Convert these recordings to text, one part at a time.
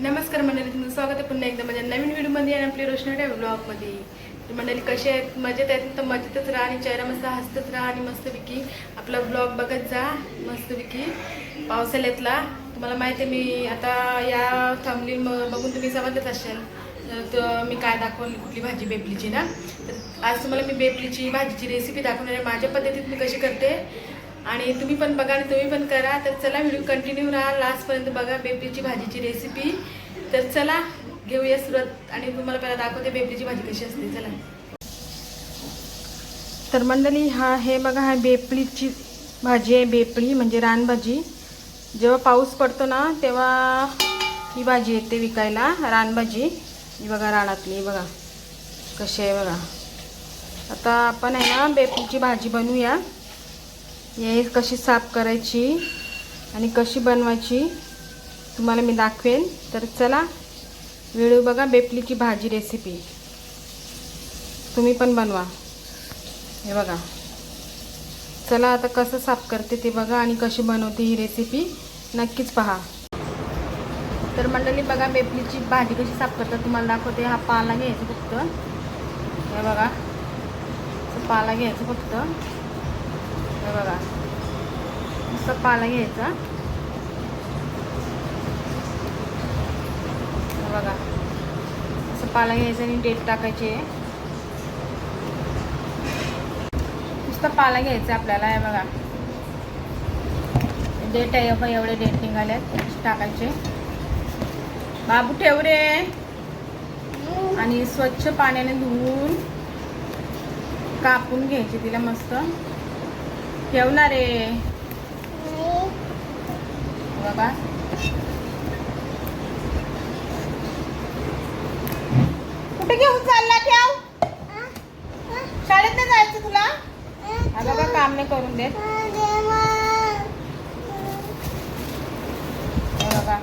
नमस्कार मंडळी तुमचं स्वागत आहे पुन्हा एकदा माझ्या नवीन व्हिडिओमध्ये आणि आपली रोशना ट्रॅव्हल ब्लॉगमध्ये. तर मंडळी कसे आहेत? मजेत आहेत? तर मजेतच राहा आणि चेहरा मस्त हसतच राहा आणि मस्तपैकी आपला ब्लॉग बघत जा. मस्तपैकी. पावसाळ्यातला तुम्हाला माहिती आहे मी आता या थांबली बघून तुम्ही समजलंच असेल. तर मी काय दाखवली कुठली भाजी बेपलीची ना? तर आज तुम्हाला मी बेपलीची भाजीची रेसिपी दाखवणार आहे. माझ्या पद्धतीत मी कशी करते? आणि तुम्ही पण बघा आणि तुम्ही पण करा. तर चला व्हिडिओ कंटिन्यू राहा. लास्टपर्यंत बघा बेपलीची भाजीची रेसिपी तर चला घेऊया सुरुवात आणि तुम्हाला पहिला दाखवते बेपलीची भाजी कशी असते. चला. तर मंडळी हा हे बघा हा बेपलीची भाजी आहे. बेपळी म्हणजे रानभाजी. जेव्हा पाऊस पडतो ना तेव्हा ही भाजी येते विकायला. रानभाजी. ही बघा रानातली बघा. कशी आहे बघा. आता आपण आहे ना बेपलीची भाजी बनवूया. हे कशी साफ करायची आणि कशी बनवायची तुम्हाला मी दाखवेन. तर चला व्हिडिओ बघा बेपलीची भाजी रेसिपी तुम्ही पण बनवा. हे बघा. चला आता कसं साफ करते ते बघा आणि कशी बनवते ही रेसिपी नक्कीच पहा. तर मंडळी बघा बेपलीची भाजी कशी साफ करतात तुम्हाला दाखवते. हा पाला घ्यायचा फक्त. हे बघा. पाला घ्यायचं फक्त. हे बघा. नुसतं पाला घ्यायचा बघा. असं पाला घ्यायचं आणि डेट टाकायची. आहे नुसतं पाला घ्यायचं आपल्याला हे बघा. डेट आहे बघा एवढे डेट निघाल्यात. टाकायचे. बाबू ठेव रे. आणि स्वच्छ पाण्याने धुवून कापून घ्यायची तिला मस्त. ठेवणार आहे. बघा कुठे घेऊन चालला ठेव? शाळेत नाही जायचं तुला? हा बघा काम नाही करून देत. हो बघा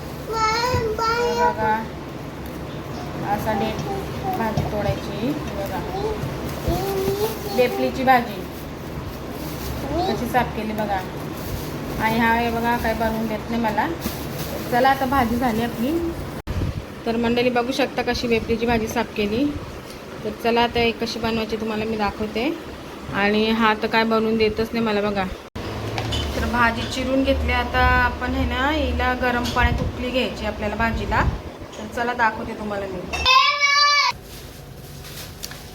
हो बघा असा डेट भाजी तोडायची. हो बघा लेपलीची भाजी. कशी साफ केली बघा. आणि हा हे बघा काय बनवून देत नाही मला. चला आता भाजी झाली आपली. तर मंडळी बघू शकता कशी वेपलीची भाजी साफ केली. तर चला आता एक कशी बनवायची तुम्हाला मी दाखवते. आणि हा तर काय बनवून देतच नाही मला बघा. तर भाजी चिरून घेतली. आता आपण आहे ना हिला गरम पाण्यात उकली घ्यायची आपल्याला भाजीला. तर चला दाखवते तुम्हाला मी.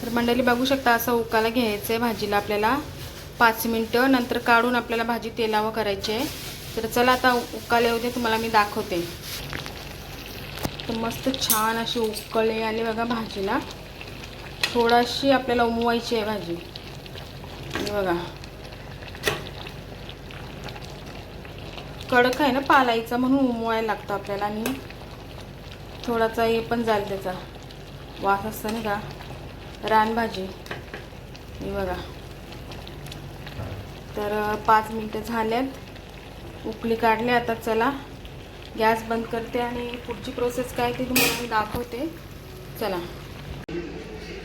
तर मंडळी बघू शकता असं उकाला घ्यायचं आहे भाजीला आपल्याला. पाच मिनटं नंतर काढून आपल्याला भाजी तेलावं करायची आहे. तर चला आता उकाले होते तुम्हाला मी दाखवते. तर मस्त छान अशी उकळे आले बघा भाजीला. थोडाशी आपल्याला उमवायची आहे भाजी. बघा. कडक आहे ना पालायचा म्हणून उमवायला लागतं आपल्याला आणि थोडासा हे पण जाईल त्याचा. वास असतं नाही का? रानभाजी. हे बघा. तर पाच मिनटं झाल्यात उकळी काढली आता चला. गॅस बंद करते आणि पुढची प्रोसेस काय ते तुम्हाला मी दाखवते. चला.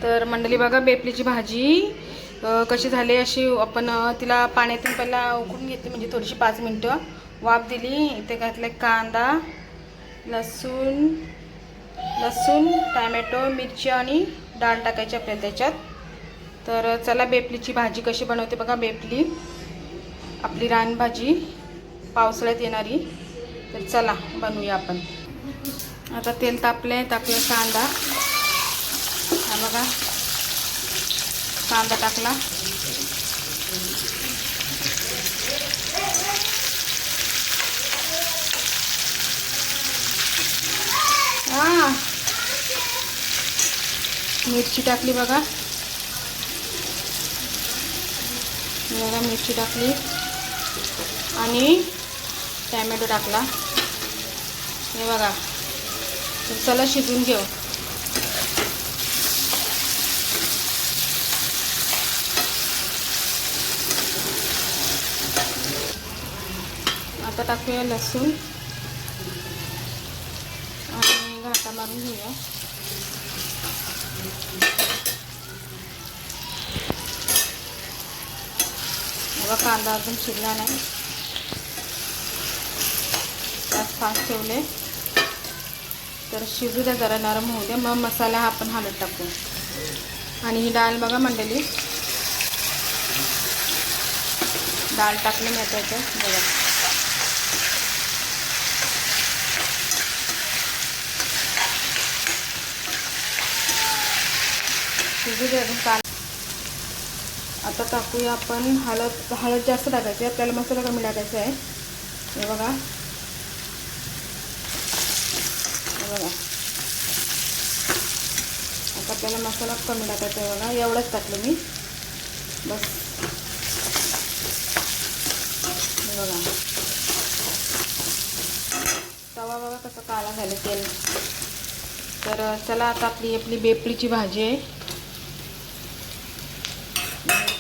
तर मंडळी बघा बेपलीची भाजी कशी झाली अशी आपण तिला पाण्यातून पहिला उकळून घेतली म्हणजे थोडीशी पाच मिनटं. वाफ दिली इथे घातले कांदा लसूण लसूण टॅमॅटो मिरची आणि डाळ टाकायची आपल्याला त्याच्यात. तर चला बेपलीची भाजी कशी बनवते बघा बेपली. आपली रानभाजी पावसाळ्यात येणारी. तर चला बनवूया आपण. आता तेल तापले तापले कांदा. हा बघा. कांदा टाकला हा मिरची टाकली बघा. बघा मिरची टाकली. आणि टॅमॅटो टाकला. हे बघा. चला शिजून घेऊ. आता टाकूया लसूण. आणि घाटा मारून घेऊया. बघा कांदा अजून शिरला नाही. त्यात फास्ट ठेवले. तर शिजू द्या जरा नरम होऊ द्या मग मसाला हा आपण हलत टाकू. आणि ही डाळ बघा मंडळी डाळ टाकली मी आता याच्यात बघा. शिजू अजून काल आता टाकूया आपण हळद हळद जास्त टाकायची आहे आपल्याला मसाला कमी टाकायचा आहे. हे बघा. हे बघा. आता आपल्याला मसाला कमी टाकायचा आहे बघा. एवढंच टाकलं मी. बस. हे बघा. तवा बघा कसं काळा झालं तेल. तर चला आता आपली आपली बेपरीची भाजी आहे.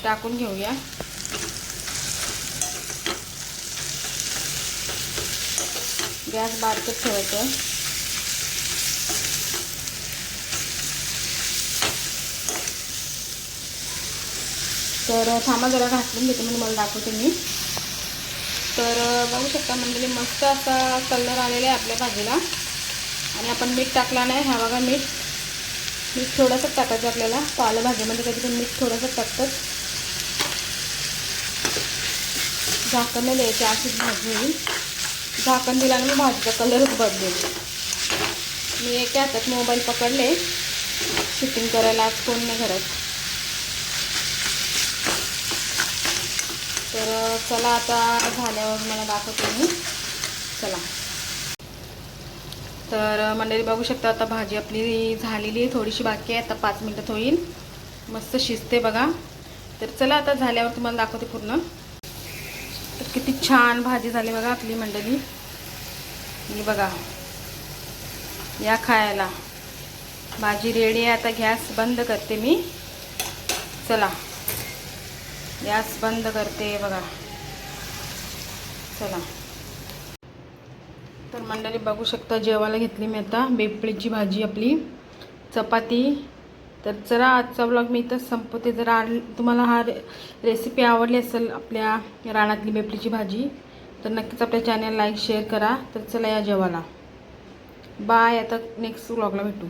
टाकून घेऊया. गॅस बारकत ठेवायचं. तर थांबा जरा घातलून घेते म्हणजे मला दाखवते मी. तर बघू शकता म्हणजे मस्त असा कलर आलेला आहे आपल्या भाजीला आणि आपण मीठ टाकला नाही हा बघा मीठ. मीठ थोडंसं टाकायचं आपल्याला. पालेभाजीमध्ये कधी पण मीठ थोडंसं टाकतात. झाकण नाही द्यायचे अशीच भाजी होईल झाकण मी भाजीचा कलरच बदलेल. मी एक हातात मोबाईल पकडले. शूटिंग करायला आज कोण नाही घरात. तर चला आता झाल्यावर मला दाखवते मी. चला. तर मंडळी बघू शकता आता भाजी आपली झालेली आहे थोडीशी बाकी आहे. आता पाच मिनटात होईल. मस्त शिजते बघा. तर चला आता झाल्यावर तुम्हाला दाखवते पूर्ण. किती छान भाजी झाली बघा आपली मंडळी. ही बघा. या खायला. भाजी रेडी आहे. आता गॅस बंद करते मी. चला. गॅस बंद करते बघा. चला. तर मंडळी बघू शकता जेवायला घेतली मी आता. बेपळीची भाजी आपली. चपाती तर चला आजचा ब्लॉग मी इथं संपवते. जर तुम्हाला हा रे रेसिपी आवडली असेल आपल्या रानातली बेपलीची भाजी तर नक्कीच आपल्या चॅनल लाईक शेअर करा. तर चला या जेवायला. बाय आता नेक्स्ट ब्लॉगला भेटू.